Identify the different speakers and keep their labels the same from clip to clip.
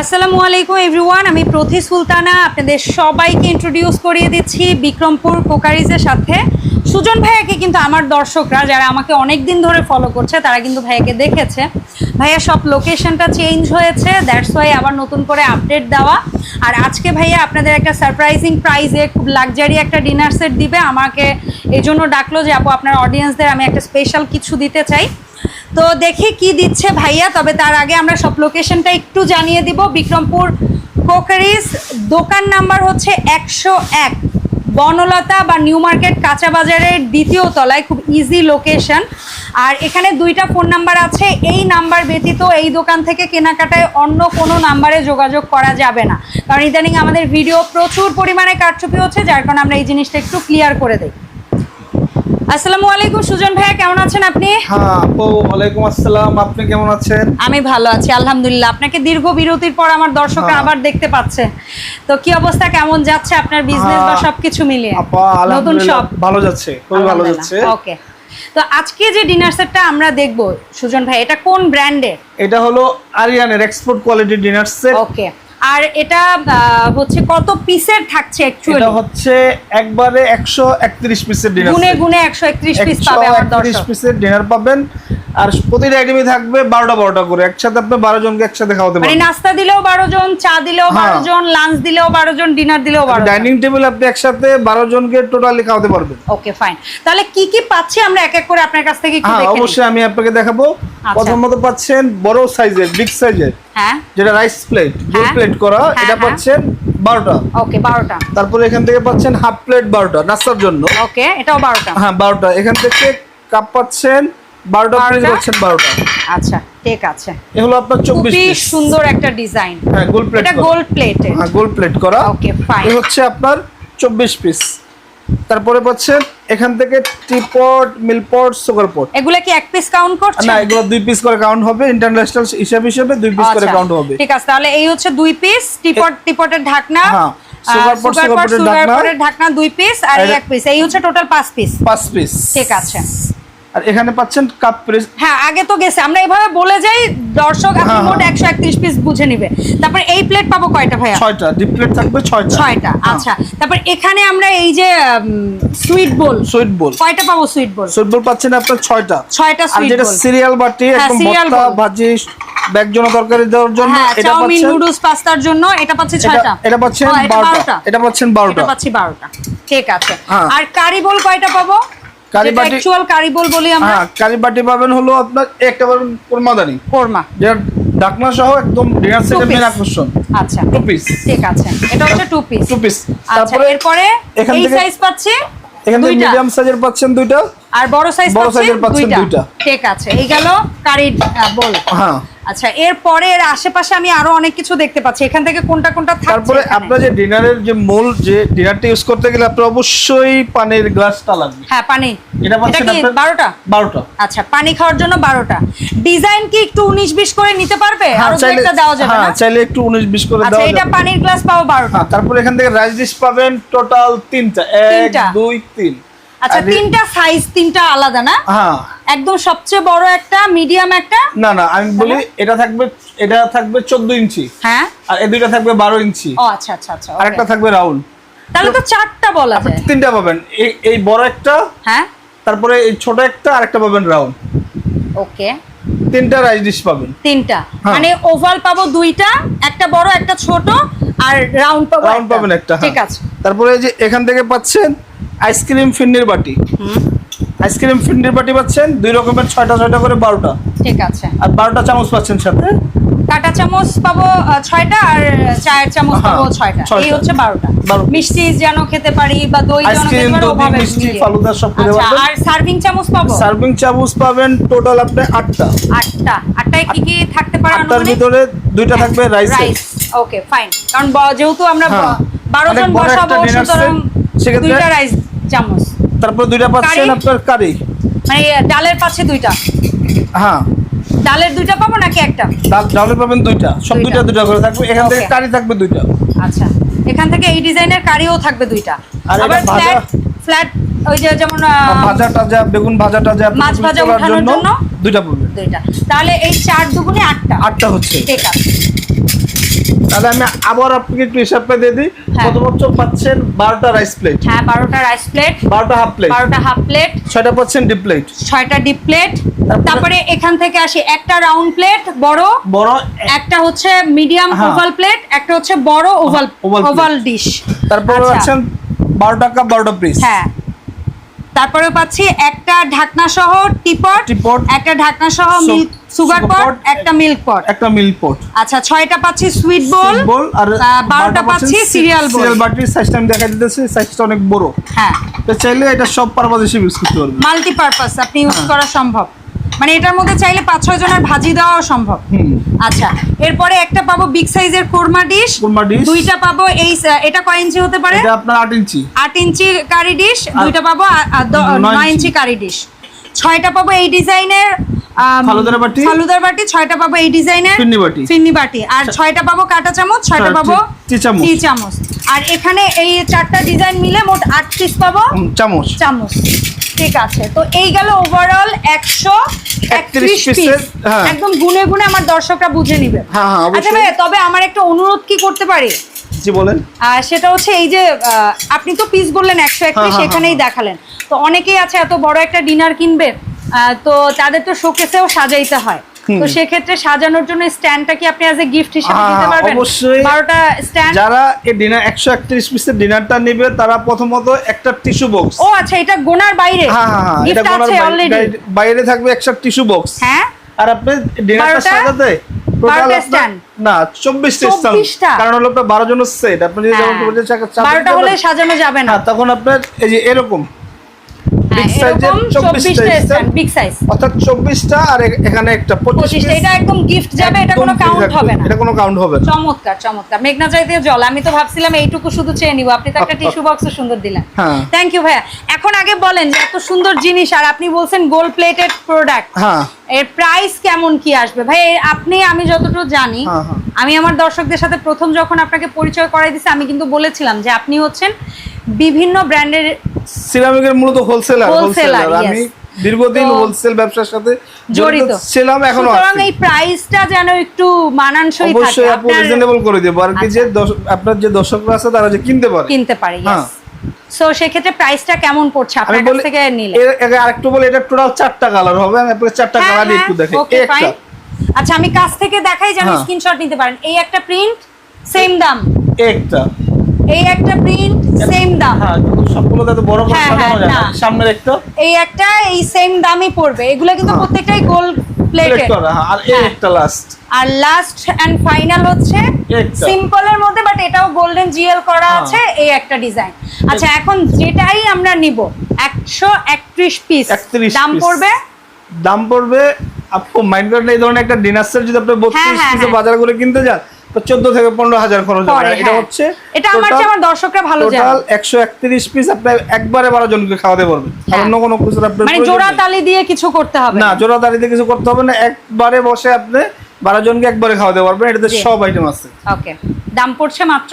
Speaker 1: আসসালামু আলাইকুম এভরিওয়ান আমি প্রতি সুলতানা, আপনাদের সবাইকে ইন্ট্রোডিউস করিয়ে দিচ্ছি বিক্রমপুর কোকারিজের সাথে। সুজন ভাইয়াকে কিন্তু আমার দর্শকরা, যারা আমাকে অনেক দিন ধরে ফলো করছে, তারা কিন্তু ভাইয়াকে দেখেছে। ভাইয়া সব লোকেশনটা চেঞ্জ হয়েছে দ্যাটস ওয়াই আবার নতুন করে আপডেট দেওয়া। আর আজকে ভাইয়া আপনাদের একটা সারপ্রাইজিং প্রাইজে খুব লাক্সারি একটা ডিনার সেট দিবে। আমাকে এই জন্য ডাকলো যে, আপু, আপনার অডিয়েন্সদের আমি একটা স্পেশাল কিছু দিতে চাই। তো দেখি কি দিচ্ছে ভাইয়া, তবে তার আগে আমরা সব লোকেশনটা একটু জানিয়ে দিব। বিক্রমপুর কোকারিস, দোকান নাম্বার হচ্ছে একশো এক, বনলতা বা নিউ মার্কেট কাঁচা বাজারের দ্বিতীয় তলায়, খুব ইজি লোকেশন আর এখানে দুইটা ফোন নাম্বার আছে, এই নাম্বার ব্যতীত এই দোকান থেকে কেনাকাটায় অন্য কোনো নাম্বারে যোগাযোগ করা যাবে না। কারণ ইদানিং আমাদের ভিডিও প্রচুর পরিমাণে কারচুপি হচ্ছে, যার কারণে আমরা এই জিনিসটা একটু ক্লিয়ার করে দিই। আসসালামু আলাইকুম সুজন ভাইয়া কেমন আছেন আপনি?
Speaker 2: হ্যাঁ আপু ওয়ালাইকুম আসসালাম। আপনি কেমন আছেন?
Speaker 1: আমি ভালো আছি আলহামদুলিল্লাহ। আপনাকে দীর্ঘ বিরতির পর আমার দর্শকরা
Speaker 2: হ্যাঁ।
Speaker 1: আবার দেখতে পাচ্ছে। তো কি অবস্থা কেমন যাচ্ছে আপনার বিজনেস বা
Speaker 2: হ্যাঁ।
Speaker 1: সবকিছু মিলিয়ে?
Speaker 2: আপা
Speaker 1: নতুন সব
Speaker 2: ভালো যাচ্ছে খুবই ভালো যাচ্ছে।
Speaker 1: ওকে। তো আজকে যে ডিনার সেটটা আমরা দেখব সুজন ভাই এটা কোন ব্র্যান্ডের
Speaker 2: এটা হলো আরিয়ানের export quality dinner set
Speaker 1: okay. আর এটা হচ্ছে কত পিসের থাকছে
Speaker 2: এটা হচ্ছে একবারে একশো একত্রিশ পিসের ডিনার
Speaker 1: গুনে গুনে একশো একত্রিশ পিস পাবে আমার দর্শক।
Speaker 2: 131 পিসের ডিনার পাবেন। আর প্রতিটা আইটেমে থাকবে বারোটা বারোটা করে। একসাথে আপনি বারো জনকে একসাথে খাওয়াতে
Speaker 1: মানে
Speaker 2: পারবেন।
Speaker 1: নাস্তা দিলেও বারো জন চা দিলেও বারো
Speaker 2: হ্যাঁ।
Speaker 1: জন লাঞ্চ দিলেও বারো জন ডিনার দিলেও বারো
Speaker 2: ডাইনিং টেবিল আপনি একসাথে বারো জনকে টোটালি খাওয়াতে পারবেন।
Speaker 1: ওকে ফাইন তাহলে কি কি পাচ্ছি আমরা এক এক করে আপনার কাছ থেকে একটু
Speaker 2: হ্যাঁ
Speaker 1: দেখে
Speaker 2: অবশ্যই আমি আপনাকে দেখাবো।
Speaker 1: আচ্ছা।
Speaker 2: প্রথমত পাচ্ছেন বড় সাইজের বিগ সাইজের
Speaker 1: হ্যাঁ।
Speaker 2: যেটা রাইস প্লেট গোল। প্লেট করা
Speaker 1: হ্যাঁ,
Speaker 2: এটা। পাচ্ছেন বারোটা।
Speaker 1: ওকে বারোটা।
Speaker 2: তারপরে এখান থেকে পাচ্ছেন হাফ প্লেট বারোটা নাস্তার জন্য।
Speaker 1: ওকে এটাও বারোটা।
Speaker 2: হ্যাঁ বারোটা। এখান থেকে কাপ পাচ্ছেন বারোটা প্লেট
Speaker 1: বারোটা?
Speaker 2: পাচ্ছেন বারোটা।
Speaker 1: আচ্ছা ঠিক আছে।
Speaker 2: এ হলো আপনার চব্বিশ
Speaker 1: খুবই
Speaker 2: পিস
Speaker 1: সুন্দর একটা ডিজাইন
Speaker 2: হ্যাঁ প্লেট
Speaker 1: এটা গোল্ড প্লেটে
Speaker 2: হ্যাঁ প্লেট করা।
Speaker 1: ওকে ফাইন
Speaker 2: এ হচ্ছে আপনার চব্বিশ পিস তারপরে পাচ্ছেন এখান থেকে টিপট মিলপট সুগার পট
Speaker 1: এগুলা কি এক পিস কাউন্ট করছে
Speaker 2: না এগুলো দুই পিস করে কাউন্ট হবে ইন্টারন্যাশনাল হিসাব হিসেবে দুই পিস করে কাউন্ট হবে।
Speaker 1: আচ্ছা, ঠিক আছে তাহলে এই হচ্ছে দুই পিস টিপট টিপটের ঢাকনা
Speaker 2: হ্যাঁ, সুগার পট, সুগার পটের ঢাকনা।
Speaker 1: দুই পিস আর- এক পিস এই হচ্ছে টোটাল পাঁচ পিস
Speaker 2: পাঁচ পিস
Speaker 1: ঠিক আছে।
Speaker 2: আর এখানে পাচ্ছেন কাপ পিস
Speaker 1: হ্যাঁ আগে তো গেছে। আমরা এভাবে বলে যাই দর্শক আপনি
Speaker 2: হ্যাঁ,
Speaker 1: মোট
Speaker 2: হ্যাঁ।
Speaker 1: একশো একত্রিশ পিস বুঝে নিবে। তারপর এই প্লেট পাবো কয়টা ভাইয়া?
Speaker 2: ছয়টা। ডিপ প্লেট থাকবে ছয়টা।
Speaker 1: ছয়টা আচ্ছা। তারপর এখানে আমরা এই যে সুইট বোল
Speaker 2: সুইট বোল
Speaker 1: কয়টা পাবো সুইট বোল
Speaker 2: সুইট বোল পাচ্ছেন আপনার ছয়টা।
Speaker 1: ছয়টা
Speaker 2: আর
Speaker 1: সুইট
Speaker 2: যেটা
Speaker 1: বোল
Speaker 2: সিরিয়াল বাটি
Speaker 1: হ্যাঁ,
Speaker 2: একদম ভর্তা ভাজি ব্যাগজনা তরকারি দেওয়ার জন্য
Speaker 1: হ্যাঁ
Speaker 2: এটা পাচ্ছেন
Speaker 1: নুডলস পাস্তার জন্য এটা পাচ্ছি
Speaker 2: এটা
Speaker 1: ছয়টা।
Speaker 2: এটা পাচ্ছেন
Speaker 1: ও, এটা
Speaker 2: বারোটা। এটা পাচ্ছেন বারোটা।
Speaker 1: এটা পাচ্ছি বারোটা। ঠিক আছে।
Speaker 2: হ্যাঁ।
Speaker 1: আর কারি বোল কয়টা পাবো?
Speaker 2: কারি
Speaker 1: অ্যাকচুয়াল কারি বলি আমরা।
Speaker 2: হ্যাঁ কারি পাবেন হলো আপনার একটা পাবেন কোরমাদানি।
Speaker 1: কোরমা।
Speaker 2: যেটা ঢাকনা সহ একদম ডিনার সেটের মেন আকর্ষণ।
Speaker 1: আচ্ছা।
Speaker 2: টু পিস
Speaker 1: ঠিক আছে। এটা হচ্ছে টু পিস
Speaker 2: টু পিস তারপরে
Speaker 1: এরপরে এই সাইজ পাচ্ছি
Speaker 2: এখান থেকে। মিডিয়াম সাইজের পাচ্ছেন দুইটা।
Speaker 1: আর বড় সাইজ
Speaker 2: পাচ্ছেন
Speaker 1: দুইটা। ঠিক আছে। এই গেল কারি বোল।
Speaker 2: হ্যাঁ।
Speaker 1: আচ্ছা এরপরে এর আশেপাশে আমি আরও অনেক কিছু দেখতে পাচ্ছি। এখান থেকে কোনটা কোনটা থাকছে
Speaker 2: তারপরে? আপনার যে ডিনারের যে মূল যে ডিনারটা ইউজ করতে গেলে আপনার অবশ্যই পানির গ্লাসটা লাগবে।
Speaker 1: হ্যাঁ পানি।
Speaker 2: এটা পাচ্ছেন
Speaker 1: আচ্ছা পানি খাওয়ার জন্য বারোটা। ডিজাইন কি একটু করে নিতে পারবে?
Speaker 2: হ্যাঁ আরও
Speaker 1: একটা দেওয়া যাবে
Speaker 2: হ্যাঁ
Speaker 1: না?
Speaker 2: চাইলে একটু করে
Speaker 1: আচ্ছা এটা পানির গ্লাস পাবো
Speaker 2: হ্যাঁ তারপরে এখান থেকে রাইস ডিশ পাবেন টোটাল তিনটা। এক
Speaker 1: তিনটা।
Speaker 2: দুই তিন।
Speaker 1: আচ্ছা তিনটা সাইজ তিনটা আলাদা না?
Speaker 2: হ্যাঁ।
Speaker 1: একদম সবচেয়ে বড় একটা মিডিয়াম একটা?
Speaker 2: না না আমি বলি এটা থাকবে এটা থাকবে চোদ্দ ইঞ্চি।
Speaker 1: হ্যাঁ।
Speaker 2: আর এই দুইটা থাকবে বারো ইঞ্চি।
Speaker 1: ও আচ্ছা আচ্ছা আচ্ছা
Speaker 2: আর একটা থাকবে রাউন্ড।
Speaker 1: তাহলে তো চারটা বলা যায়।
Speaker 2: তিনটা পাবেন। এই এই বড় একটা
Speaker 1: হ্যাঁ।
Speaker 2: তারপরে এই ছোট একটা আর একটা পাবেন রাউন্ড।
Speaker 1: ওকে।
Speaker 2: তিনটা রাইস ডিশ পাবেন।
Speaker 1: তিনটা।
Speaker 2: হ্যাঁ।
Speaker 1: মানে ওভাল পাবো দুইটা একটা বড় একটা ছোট আর রাউন্ড পাবো
Speaker 2: রাউন্ড পাবেন একটা হ্যাঁ।
Speaker 1: ঠিক আছে।
Speaker 2: তারপরে এই যে এখান থেকে পাচ্ছেন আইসক্রিম ফিন্ডির বাটি। আইসক্রিম ফিন্ডির বাটি পাচ্ছেন দুই রকমের ছয়টা ছয়টা করে বারোটা।
Speaker 1: ঠিক আছে।
Speaker 2: আর বারোটা চামচ পাচ্ছেন সাথে?
Speaker 1: কাটা চামচ পাবো ছয়টা আর চায়ের চামচ
Speaker 2: হ্যাঁ,
Speaker 1: পাবো ছয়টা।
Speaker 2: ছয়টা।
Speaker 1: এই হচ্ছে বারোটা। মিষ্টি যেন খেতে পারি বা দই
Speaker 2: আইসক্রিম দই মিষ্টি ফালুদা সব করে
Speaker 1: আচ্ছা
Speaker 2: পাবেন।
Speaker 1: আর সার্ভিং চামচ পাবো?
Speaker 2: সার্ভিং চামচ পাবেন টোটাল আপনি আটটা।
Speaker 1: আটটা। আটটায় কি কি থাকতে পারে
Speaker 2: আটটার ভিতরে দুইটা থাকবে রাইস
Speaker 1: রাইস ওকে ফাইন কারণ যেহেতু আমরা
Speaker 2: হ্যাঁ।
Speaker 1: বারো জন বসাবো সুতরাং
Speaker 2: সেক্ষেত্রে-
Speaker 1: দুইটা রাইস চামচ।
Speaker 2: তারপর দুইটা পাচ্ছেন আপনার কারি?
Speaker 1: মানে ডালের পাচ্ছে দুইটা।
Speaker 2: হ্যাঁ।
Speaker 1: ডালের দুইটা পাবো নাকি একটা?
Speaker 2: ডাল ডালে পাবেন দুইটা। সব
Speaker 1: দুইটা।
Speaker 2: দুইটা করে থাকবে। এখান থেকে কারি থাকবে দুইটা।
Speaker 1: আচ্ছা। এখান থেকে এই ডিজাইনের কারিও থাকবে দুইটা। আবার
Speaker 2: ভাজা-
Speaker 1: ফ্ল্যাট ফ্ল্যাট ওই যে যেমন
Speaker 2: ভাজা টাজা বেগুন ভাজা টাজা
Speaker 1: মাছ ভাজা
Speaker 2: তোলার
Speaker 1: জন্য?
Speaker 2: দুইটা পাবেন
Speaker 1: দুইটা। তাহলে এই চার দুগুণে আটটা।
Speaker 2: আটটা হচ্ছে।
Speaker 1: ঠিক আছে।
Speaker 2: তাহলে আমি আবার আপনাকে একটু হিসাবটা দিয়ে দিই।
Speaker 1: হ্যাঁ।
Speaker 2: প্রথমত পাচ্ছেন বারোটা রাইস প্লেট
Speaker 1: হ্যাঁ বারোটা রাইস প্লেট
Speaker 2: বারোটা হাফ প্লেট
Speaker 1: বারোটা হাফ প্লেট
Speaker 2: ছয়টা পাচ্ছেন ডিপ প্লেট
Speaker 1: ছয়টা ডিপ প্লেট
Speaker 2: তারপরে-
Speaker 1: এখান থেকে আসি একটা রাউন্ড প্লেট বড়
Speaker 2: বড়
Speaker 1: একটা হচ্ছে মিডিয়াম
Speaker 2: হ্যাঁ।
Speaker 1: ওভাল প্লেট একটা হচ্ছে বড় ওভাল ওভাল ডিশ
Speaker 2: তারপরে পাচ্ছেন বারোটা কাপ বারোটা পিস
Speaker 1: হ্যাঁ। তারপরে পাচ্ছি একটা ঢাকনা সহ টিপট একটা ঢাকনা সহ মিল্ক সুগার পট একটা মিল্ক পট।
Speaker 2: একটা মিল্ক পট।
Speaker 1: আচ্ছা ছয়টা পাচ্ছি সুইট বোল
Speaker 2: বল আর
Speaker 1: বারোটা পাচ্ছি সিরিয়াল বোল
Speaker 2: সিরিয়াল বাটির সাইজটা আমি দেখাই দিতেছি সাইজটা অনেক বড়।
Speaker 1: হ্যাঁ।
Speaker 2: তো চাইলে এটা সব পারপাস ইউজ করতে পারবেন
Speaker 1: মাল্টিপারপাস আপনি ইউজ
Speaker 2: হ্যাঁ।
Speaker 1: করা সম্ভব। মানে এটার মধ্যে চাইলে পাঁচ ছয় জনের ভাজি দেওয়া সম্ভব। আচ্ছা এরপরে একটা পাবো বিগ সাইজের কোরমা ডিশ
Speaker 2: কোরমা ডিশ
Speaker 1: দুইটা পাবো এই এটা কয় ইঞ্চি হতে পারে?
Speaker 2: এটা আপনার 8 ইঞ্চি।
Speaker 1: 8 ইঞ্চি কারি ডিশ দুইটা পাবো আ- আ- দ-
Speaker 2: নয়
Speaker 1: নয়
Speaker 2: ইঞ্চি।
Speaker 1: ইঞ্চি কারি ডিশ ছয়টা পাবো এই ডিজাইনের
Speaker 2: ফালুদার বাটি।
Speaker 1: ফালুদার বাটি ছয়টা পাবো এই ডিজাইনের।
Speaker 2: ফিরনি বাটি।
Speaker 1: আর ছয়টা পাবো কাটা চামচ ছয়টা
Speaker 2: হ্যাঁ,
Speaker 1: পাবো
Speaker 2: টি- চামচ।
Speaker 1: আর এখানে এই চারটা ডিজাইন মিলে মোট আট পিস পাবো।
Speaker 2: চামচ।
Speaker 1: চামচ। ঠিক আছে। তো এই গেল ওভারঅল একশো একত্রিশ
Speaker 2: 31
Speaker 1: পিস
Speaker 2: হ্যাঁ।
Speaker 1: একদম গুনে গুনে আমার দর্শকরা বুঝে নিবে।
Speaker 2: হ্যাঁ, হ্যাঁ।
Speaker 1: আচ্ছা ভাই তবে আমার একটা অনুরোধ কি করতে পারি?
Speaker 2: জি বলেন।
Speaker 1: সেটা হচ্ছে এই যে আপনি তো পিস বললেন একশো একত্রিশ এখানেই দেখালেন। তো অনেকেই আছে এত বড় একটা ডিনার কিনবে আহ, তো তাদের তো শোকেসেও সাজাইতে হয়। তো সেক্ষেত্রে সাজানোর জন্য স্ট্যান্ডটা কি আপনি অ্যাজ এ গিফট হিসেবে
Speaker 2: হ্যাঁ,
Speaker 1: দিতে পারবেন?
Speaker 2: অবশ্যই।
Speaker 1: বারোটা স্ট্যান্ড
Speaker 2: যারা এই ডিনার একশো একত্রিশ পিসের ডিনারটা নেবে তারা প্রথমত একটা টিস্যু বক্স
Speaker 1: ও আচ্ছা এটা গোনার বাইরে।
Speaker 2: হ্যাঁ হ্যাঁ হ্যাঁ এটা বাই- বাইরে। থাকবে একশো টিস্যু বক্স
Speaker 1: হ্যাঁ?
Speaker 2: আর আপনি ডিনারটা? সাজাতে টোটাল? না চব্বিশটা stand।
Speaker 1: 24টা?
Speaker 2: কারণ হলো আপনার বারো জনের সেট আপনি যদি যেমন বলছেন
Speaker 1: বারোটা হলে সাজানো যাবে না।
Speaker 2: হ্যাঁ তখন আপনার এই যে এরকম। Big size এর
Speaker 1: এরকম
Speaker 2: 24টা
Speaker 1: স্ট্যান্ড বিগ সাইজ
Speaker 2: অর্থাৎ চব্বিশটা আর এখানে একটা পঁচিশ
Speaker 1: পঁচিশটা এটা একদম গিফট যাবে এটা কোনো কাউন্ট হবে না।
Speaker 2: এটা কোনো কাউন্ট হবে না।
Speaker 1: চমৎকার চমৎকার। মেঘনা চাইতে জল আমি তো ভাবছিলাম এইটুকু শুধু চেয়ে নিব। আপনি তো একটা টিস্যু বক্সও সুন্দর দিলেন।
Speaker 2: হ্যাঁ।
Speaker 1: থ্যাংক ইউ ভাইয়া। এখন আগে বলেন যে এত সুন্দর জিনিস আর আপনি বলছেন গোল্ড প্লেটেড প্রোডাক্ট
Speaker 2: হ্যাঁ।
Speaker 1: এর প্রাইস কেমন কি আসবে? ভাই আপনি আমি যতটুকু জানি
Speaker 2: হ্যাঁ, হ্যাঁ।
Speaker 1: আমি আমার দর্শকদের সাথে প্রথম যখন আপনাকে পরিচয় করাই দিছি আমি কিন্তু বলেছিলাম যে আপনি হচ্ছেন বিভিন্ন ব্র্যান্ডের
Speaker 2: সিরামিকের মূলত হোলসেলার হোলসেলার আমি দীর্ঘদিন হোলসেল ব্যবসার সাথে
Speaker 1: জড়িত
Speaker 2: ছিলাম এখনও
Speaker 1: সুতরাং এই প্রাইসটা যেন একটু মানানসই থাকে।
Speaker 2: অবশ্যই আপু রিজনেবল করে দেবো। আর কি
Speaker 1: আচ্ছা।
Speaker 2: যে দর্শক- আপনার যে দর্শকরা আছে তারা যে কিনতে পারে।
Speaker 1: কিনতে পারি
Speaker 2: হ্যাঁ।
Speaker 1: সো সেক্ষেত্রে প্রাইসটা কেমন পড়ছে? আপনার কাছ থেকে নিলে।
Speaker 2: আরেকটু বলি এটা টোটাল চারটা কালার হবে। আমি আপনাকে চারটা
Speaker 1: হ্যাঁ,
Speaker 2: কালার
Speaker 1: হ্যাঁ,
Speaker 2: একটু দেখাই।
Speaker 1: Okay,
Speaker 2: এই একটা
Speaker 1: আচ্ছা আমি কাছ থেকে দেখাই যেন
Speaker 2: হ্যাঁ।
Speaker 1: স্ক্রিনশট নিতে পারেন। এই একটা প্রিন্ট সেম দাম।
Speaker 2: একটা।
Speaker 1: এই একটা প্রিন্ট সেম দাম।
Speaker 2: হ্যাঁ সবগুলো তো এত বড়
Speaker 1: হ্যাঁ,
Speaker 2: সাজানো
Speaker 1: হ্যাঁ,
Speaker 2: যায় না।
Speaker 1: না।
Speaker 2: সামনের একটা
Speaker 1: এই একটা এই সেম দামই পড়বে। এগুলো কিন্তু
Speaker 2: হ্যাঁ।
Speaker 1: প্রত্যেকটাই গোল্ড প্লেটেড
Speaker 2: আর এই। একটা লাস্ট
Speaker 1: আর লাস্ট এন্ড ফাইনাল হচ্ছে সিম্পলের মধ্যে বাট এটাও গোল্ডেন জিএল করা। আছে এই একটা ডিজাইন আচ্ছা এখন যেটাই আমরা নিব একশো একত্রিশ পিস দাম পড়বে?
Speaker 2: দাম পড়বে আপু মাইন্ড এই ধরনের একটা ডিনার সেট যদি আপনি। বাজার করে কিনতে যান তো চোদ্দ থেকে পনেরো হাজার খরচ হবে। এটা
Speaker 1: হ্যাঁ।
Speaker 2: হচ্ছে
Speaker 1: এটা আমার চেয়ে আমার দর্শকরা ভালো জানে।
Speaker 2: টোটাল একশো একত্রিশ পিস আপনি একবারে বারো জনকে খাওয়াতে পারবেন
Speaker 1: হ্যাঁ।
Speaker 2: অন্য কোনো কিছু আপনার
Speaker 1: মানে জোড়া তালি দিয়ে কিছু করতে হবে।
Speaker 2: না জোড়া দাঁড়িয়ে কিছু করতে হবে না একবারে বসে আপনি বারো জনকে একবারে খাওয়াতে পারবেন। এটাতে সব আইটেম আছে।
Speaker 1: ওকে। দাম পড়ছে মাত্র?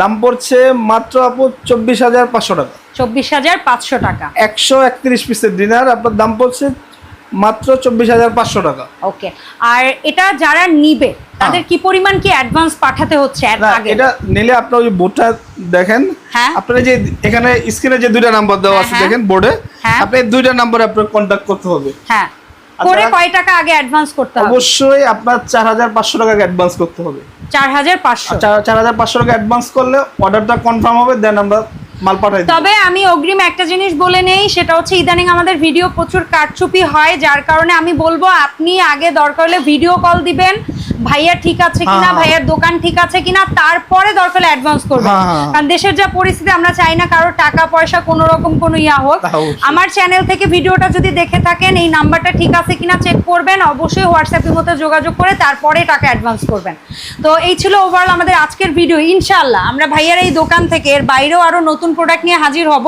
Speaker 2: দাম পড়ছে মাত্র আপু চব্বিশ হাজার পাঁচশো টাকা।
Speaker 1: চব্বিশ হাজার পাঁচশো টাকা।
Speaker 2: একশো একত্রিশ পিসের ডিনার আপনার দাম পড়ছে মাত্র চব্বিশ হাজার পাঁচশো টাকা।
Speaker 1: ওকে। আর এটা যারা নিবে তাদের কি পরিমাণ কি অ্যাডভান্স পাঠাতে হচ্ছে এর আগে
Speaker 2: এটা নিলে আপনার ওই বোর্ডটা দেখেন
Speaker 1: হ্যাঁ।
Speaker 2: আপনার যে এখানে স্ক্রিনে যে দুইটা নাম্বার দেওয়া
Speaker 1: হ্যাঁ,
Speaker 2: আছে
Speaker 1: হ্যাঁ।
Speaker 2: দেখেন বোর্ডে
Speaker 1: হ্যাঁ।
Speaker 2: আপনি দুইটা নাম্বারে আপনার কন্টাক্ট করতে হবে
Speaker 1: হ্যাঁ
Speaker 2: আচ্ছা।
Speaker 1: করে কয় টাকা আগে অ্যাডভান্স করতে হবে
Speaker 2: অবশ্যই আপনার চার হাজার পাঁচশো টাকা অ্যাডভান্স করতে হবে
Speaker 1: চার হাজার পাঁচশো
Speaker 2: চার- চার হাজার পাঁচশো টাকা অ্যাডভান্স করলে অর্ডারটা কনফার্ম হবে দেন আমরা মাল পাঠাই
Speaker 1: তবে আমি অগ্রিম একটা জিনিস বলে নেই সেটা হচ্ছে ইদানিং আমাদের ভিডিও প্রচুর কারচুপি হয় যার কারণে আমি বলব আপনি আগে দরকার হলে ভিডিও কল দিবেন ভাইয়া ঠিক আছে কিনা
Speaker 2: হ্যাঁ।
Speaker 1: ভাইয়ার দোকান ঠিক আছে কিনা তারপরে দরকার অ্যাডভান্স করবেন।
Speaker 2: হ্যাঁ, হ্যাঁ।
Speaker 1: কারণ দেশের যা পরিস্থিতি আমরা চাই না কারও টাকা পয়সা কোনো রকম কোনো ইয়া হোক। আমার চ্যানেল থেকে ভিডিওটা যদি দেখে থাকেন এই নাম্বারটা ঠিক আছে কিনা চেক করবেন অবশ্যই হোয়াটসঅ্যাপের মধ্যে যোগাযোগ করে তারপরে টাকা অ্যাডভান্স করবেন। তো এই ছিল ওভারঅল আমাদের আজকের ভিডিও ইনশাল্লাহ আমরা ভাইয়ার এই দোকান থেকে এর বাইরেও আরও নতুন প্রোডাক্ট নিয়ে হাজির হব।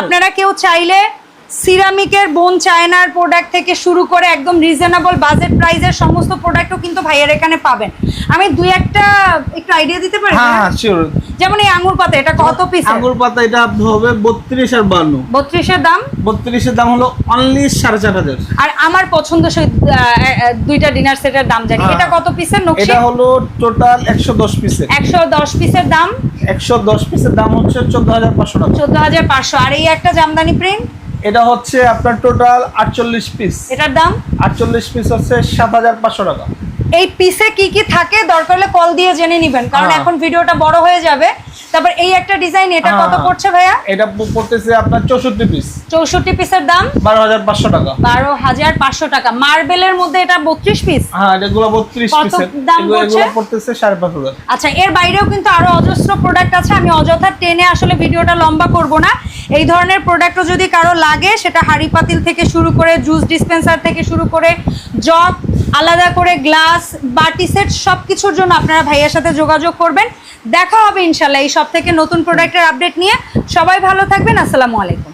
Speaker 1: আপনারা কেউ চাইলে সিরামিকের বোন চায়নার প্রোডাক্ট থেকে শুরু করে একদম রিজনেবল বাজেট প্রাইজের সমস্ত প্রোডাক্টও কিন্তু ভাইয়ার এখানে পাবেন। আমি দুই একটা একটু আইডিয়া দিতে পারি
Speaker 2: হ্যাঁ হ্যাঁ শিওর
Speaker 1: যেমন এই আঙ্গুর পাতা এটা কত পিস
Speaker 2: আঙ্গুর পাতা এটা হবে বত্রিশ আর বান্ন।
Speaker 1: বত্রিশের দাম?
Speaker 2: বত্রিশের দাম হলো অনলি সাড়ে চার হাজার।
Speaker 1: আর আমার পছন্দ সেই দুইটা ডিনার সেটের দাম জানি।
Speaker 2: হ্যাঁ।
Speaker 1: এটা কত পিসের নকশি?
Speaker 2: এটা হলো টোটাল একশো দশ পিসের
Speaker 1: একশো দশ পিসের দাম?
Speaker 2: একশো দশ পিসের দাম হচ্ছে চোদ্দ হাজার পাঁচশো টাকা।
Speaker 1: চোদ্দ হাজার পাঁচশো। আর এই একটা জামদানি প্রিন্ট
Speaker 2: এটা হচ্ছে আপনার টোটাল আটচল্লিশ পিস
Speaker 1: এটার দাম?
Speaker 2: আটচল্লিশ পিস হচ্ছে সাত হাজার পাঁচশো টাকা।
Speaker 1: এই পিসে কি কি থাকে দরকার হলে কল দিয়ে জেনে নিবেন কারণ
Speaker 2: হ্যাঁ।
Speaker 1: এখন ভিডিওটা বড় হয়ে যাবে। তারপর এই একটা ডিজাইন এটা কত। পড়ছে ভাইয়া?
Speaker 2: এটা পড়তেছে আপনার চৌষট্টি পিস
Speaker 1: চৌষট্টি পিসের দাম?
Speaker 2: বারো হাজার পাঁচশো টাকা।
Speaker 1: বারো হাজার পাঁচশো টাকা। মার্বেলের মধ্যে এটা বত্রিশ পিস
Speaker 2: হ্যাঁ এগুলো বত্রিশ
Speaker 1: কত
Speaker 2: পিসের
Speaker 1: দাম
Speaker 2: এগুলো পড়তেছে সাড়ে পাঁচ হাজার।
Speaker 1: আচ্ছা এর বাইরেও কিন্তু আরও অজস্র প্রোডাক্ট আছে। আমি অযথা টেনে আসলে ভিডিওটা লম্বা করব না। এই ধরনের প্রোডাক্টও যদি কারও লাগে সেটা হাড়ি পাতিল থেকে শুরু করে জুস ডিসপেন্সার থেকে শুরু করে জগ আলাদা করে গ্লাস, বাটি সেট সব কিছুর জন্য আপনারা ভাইয়ের সাথে যোগাযোগ করবেন। দেখা হবে ইনশাল্লাহ এই সব থেকে নতুন প্রোডাক্টের আপডেট নিয়ে। সবাই ভালো থাকবেন, আসসালামু আলাইকুম।